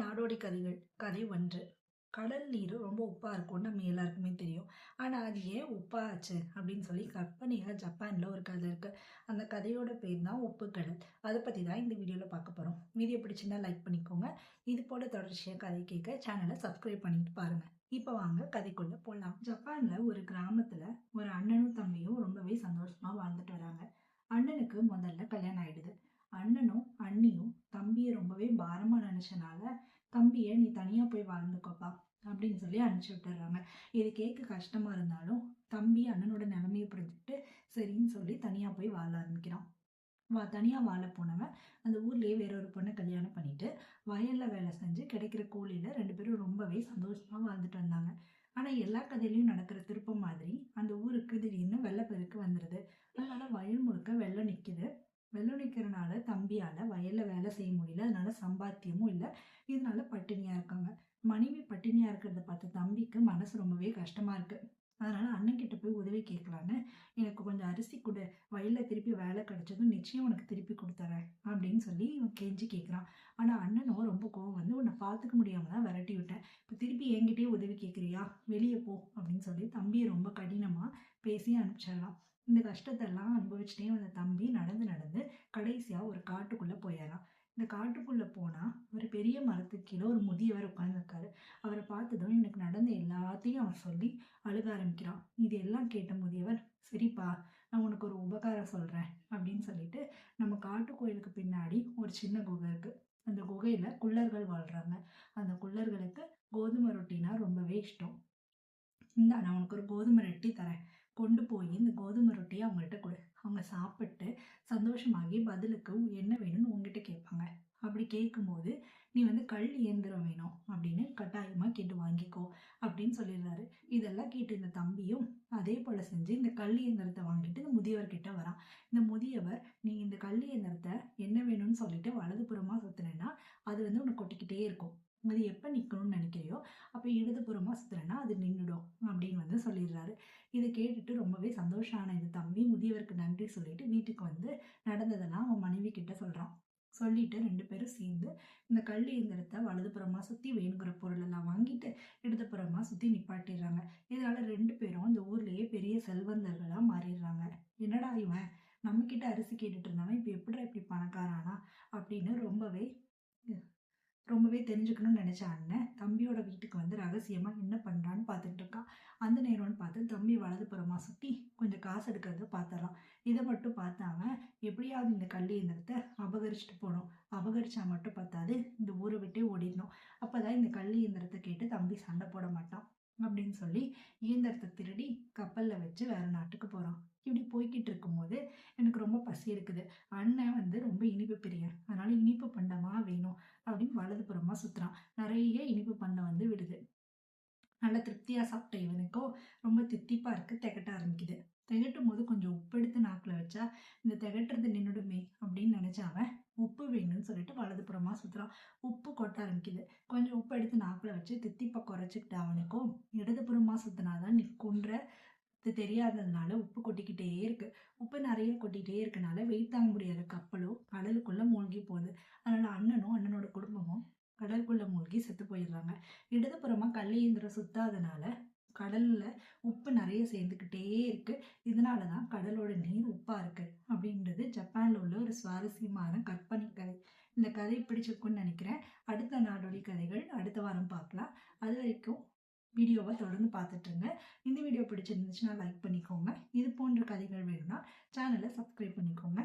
நாடோடி கதைகள் கதை ஒன்று. கடல் நீர் ரொம்ப உப்பாக இருக்கும்னு நம்ம எல்லாருக்குமே தெரியும். ஆனால் அது ஏன் உப்பாக ஆச்சு? அப்படின்னு சொல்லி கற்பனையாக ஜப்பானில் ஒரு கதை இருக்குது அந்த கதையோட பேர் தான் உப்பு கடல். அதை பற்றி தான் இந்த வீடியோவில் பார்க்க போகிறோம் வீடியோ பிடிச்சிருந்தா லைக் பண்ணிக்கோங்க. இது போல தொடர்ச்சியாக கதை கேட்க சேனலை சப்ஸ்கிரைப் பண்ணிட்டு பாருங்கள் இப்போ வாங்க கதைக்குள்ளே போகலாம் ஜப்பானில் ஒரு கிராமத்தில் ஒரு அண்ணனும் தம்பியும் ரொம்பவே சந்தோஷமாக வாழ்ந்துட்டு வராங்க. அண்ணனுக்கு முதல்ல கல்யாணம் ஆயிடுது. அண்ணனும் அண்ணியும் தம்பியை ரொம்பவே பாரமா நினைச்சனால தனியாக போய் வாழ்ந்துக்கோப்பா அப்படின்னு சொல்லி அனுப்பிச்சி விட்டுறாங்க. இது கேட்க கஷ்டமாக இருந்தாலும் தம்பி அண்ணனோட நிலைமையை புரிஞ்சுக்கிட்டு சரின்னு சொல்லி தனியாக போய் வாழ ஆரம்பிக்கிறான். வா தனியாக வாழ போனவன் அந்த ஊர்லேயே வேற ஒரு பொண்ணை கல்யாணம் பண்ணிட்டு வயலில் வேலை செஞ்சு கிடைக்கிற கூலியில் ரெண்டு பேரும் ரொம்பவே சந்தோஷமாக வாழ்ந்துட்டு வந்தாங்க. ஆனால் எல்லா கதையிலையும் நடக்கிற திருப்பம் மாதிரி அந்த ஊருக்கு திடீர்னு வெள்ளப்பெருக்கு வந்துடுது அதனால வயல் முழுக்க வெள்ளம் நிற்கிது வெள்ளம் தம்பியால் வயலில் வேலை செய்ய முடியல அதனால சம்பாத்தியமும் இல்லை. இதனால பட்டினியாக இருக்காங்க. மனைவி பட்டினியாக இருக்கிறத பார்த்து தம்பிக்கு மனசு ரொம்பவே கஷ்டமாக இருக்குது அதனால அண்ணன் கிட்ட போய் உதவி கேட்கலான்னு எனக்கு கொஞ்சம் அரிசி கொடு. வயலில் திருப்பி வேலை கிடைச்சதும் நிச்சயம் உனக்கு திருப்பி கொடுத்துறேன் அப்படின்னு சொல்லி இவன் கெஞ்சி கேட்குறான் ஆனால் அண்ணனும் ரொம்ப கோவம் வந்து உன்னை பார்த்துக்க முடியாமல் தான் விரட்டி விட்டேன். இப்போ திருப்பி என்கிட்டயே உதவி கேட்குறியா வெளியே போ அப்படின்னு சொல்லி தம்பியை ரொம்ப கடினமாக பேசி அனுப்பிச்சிடலாம். இந்த கஷ்டத்தெல்லாம் அனுபவிச்சுட்டே வந்த தம்பி நடந்து நடந்து கடைசியாக ஒரு காட்டுக்குள்ளே போயிடறான் இந்த காட்டுக்குள்ளே போனால் ஒரு பெரிய மரத்துக்கு கீழே ஒரு முதியவர் உட்காந்துருக்காரு அவரை பார்த்ததும் எனக்கு நடந்த எல்லாத்தையும் அவன் சொல்லி அழுக ஆரம்பிக்கிறான். இது எல்லாம் கேட்ட முதியவர் சரிப்பா நான் உனக்கு ஒரு உபகாரம் சொல்கிறேன் அப்படின்னு சொல்லிட்டு நம்ம காட்டு கோயிலுக்கு பின்னாடி ஒரு சின்ன குகை இருக்குது அந்த குகையில் குள்ளர்கள் வாழ்கிறாங்க அந்த குள்ளர்களுக்கு கோதுமை ரொட்டினா ரொம்பவே இஷ்டம். இந்த நான் உனக்கு ஒரு கோதுமை ரொட்டி தரேன். கொண்டு போய் இந்த கோதுமை ரொட்டியை அவங்கள்ட்ட கொடு. அவங்க சாப்பிட்டு சந்தோஷமாகி பதிலுக்கு என்ன வேணும்னு உங்ககிட்ட கேட்பாங்க. அப்படி கேட்கும்போது நீ வந்து கல் இயந்திரம் வேணும் அப்படின்னு கட்டாயமாக கேட்டு வாங்கிக்கோ அப்படின்னு சொல்லிடுறாரு. இதெல்லாம் கேட்டு இந்த தம்பியும் அதே போல் செஞ்சு இந்த கல் இயந்திரத்தை வாங்கிட்டு இந்த முதியவர்கிட்ட வரான். இந்த முதியவர் நீ இந்த கல் இயந்திரத்தை என்ன வேணும்னு சொல்லிட்டு வலதுபுறமாக சுற்றுனேன்னா அது வந்து உனக்கு கொட்டிக்கிட்டே இருக்கும் அது எப்போ நிற்கணும்னு நினைக்கிறியோ அப்போ இடதுபுறமாக சுற்றுறேன்னா அது நின்றுடும் அப்படின்னு வந்து சொல்லிடுறாரு இதை கேட்டுட்டு ரொம்பவே சந்தோஷம் ஆன இந்த தம்பி முதியவருக்கு நன்றி சொல்லிட்டு வீட்டுக்கு வந்து நடந்ததெல்லாம் அவன் மனைவி கிட்ட சொல்கிறான் சொல்லிட்டு ரெண்டு பேரும் சேர்ந்து இந்த கல் இயந்திரத்தை வலதுபுறமாக சுற்றி வேணுங்கிற பொருள் எல்லாம் வாங்கிட்டு இடதுபுறமாக சுற்றி நிப்பாட்டிடுறாங்க. இதனால ரெண்டு பேரும் இந்த ஊர்லேயே பெரிய செல்வந்தர்களாக மாறிடுறாங்க. என்னடா இவன்? நம்மக்கிட்ட அரிசி கேட்டுட்டு இருந்தவன் இப்போ எப்படிடா இப்படி பணக்காரானா? அப்படின்னு ரொம்பவே ரொம்பவே தெரிஞ்சுக்கணும்னு நினச்ச அண்ணன் தம்பியோட வீட்டுக்கு வந்து ரகசியமாக என்ன பண்ணுறான்னு பார்த்துட்டு இருக்கான். அந்த நேரம்னு பார்த்து தம்பி வலதுபுறமாக சுற்றி கொஞ்சம் காசு எடுக்கிறத பார்த்துடலாம். இதை மட்டும் பார்த்தாம எப்படியாவது இந்த கல் இயந்திரத்தை அபகரிச்சுட்டு போகணும். அபகரிச்சா மட்டும் பார்த்தாது இந்த ஊரை விட்டே ஓடிடணும். அப்போ தான் இந்த கல் இயந்திரத்தை கேட்டு தம்பி சண்டை போட மாட்டான். அப்படின்னு சொல்லி இயந்திரத்தை திருடி கப்பலில் வச்சு வேற நாட்டுக்கு போகிறான் இப்படி போய்கிட்டு இருக்கும்போது எனக்கு ரொம்ப பசி இருக்குது. அண்ணன் வந்து ரொம்ப இனிப்பு பிரியன் அதனால இனிப்பு பண்டமா வேணும் அப்படின்னு வலதுபுறமா சுத்துறான். நிறைய இனிப்பு பண்டம் வந்து விடுது. நல்ல திருப்தியாக சாப்பிட்ட இவனுக்கோ ரொம்ப தித்திப்பாக இருக்கு திகட்ட ஆரம்பிக்குது. திகட்டும் போது கொஞ்சம் உப்பு எடுத்து நாக்கில் வச்சா இந்த திகட்டுறது நின்றுடுமே அப்படின்னு நினச்சாவன் உப்பு வேணும்னு சொல்லிட்டு வலதுபுறமாக சுற்றுறான் உப்பு கொட்ட ஆரம்பிக்குது. கொஞ்சம் உப்பு எடுத்து நாக்கில் வச்சு தித்திப்பை குறைச்சிக்கிட்ட அவனுக்கும் இடதுபுறமாக சுற்றினாதான் நிற்குன்ற இது தெரியாததுனால உப்பு கொட்டிக்கிட்டே இருக்கு. உப்பு நிறைய கொட்டிகிட்டே இருக்கனால வெயிட் தாங்க முடியாத கப்பலும் கடலுக்குள்ள மூழ்கி போகுது. அதனால அண்ணனும் அண்ணனோட குடும்பமும் கடலுக்குள்ள மூழ்கி செத்து போயிடுறாங்க. இடதுபுறமா கல்லியந்திரம் சுத்தாதனால கடலில் உப்பு நிறைய சேர்ந்துக்கிட்டே இருக்குது இதனால தான் கடலோட நீர் உப்பாக இருக்குது அப்படின்றது ஜப்பானில் உள்ள ஒரு சுவாரஸ்யமான கற்பனை கதை. இந்த கதை பிடிச்சிருக்குன்னு நினைக்கிறேன். அடுத்த நாடோடி கதைகள் அடுத்த வாரம் பார்க்கலாம். அது வரைக்கும் வீடியோவை தொடர்ந்து பார்த்துட்ருங்க இந்த வீடியோ பிடிச்சிருந்துச்சுன்னா லைக் பண்ணிக்கோங்க. இது போன்ற கதைகள் வேணும்னா சேனலை சப்ஸ்கிரைப் பண்ணிக்கோங்க.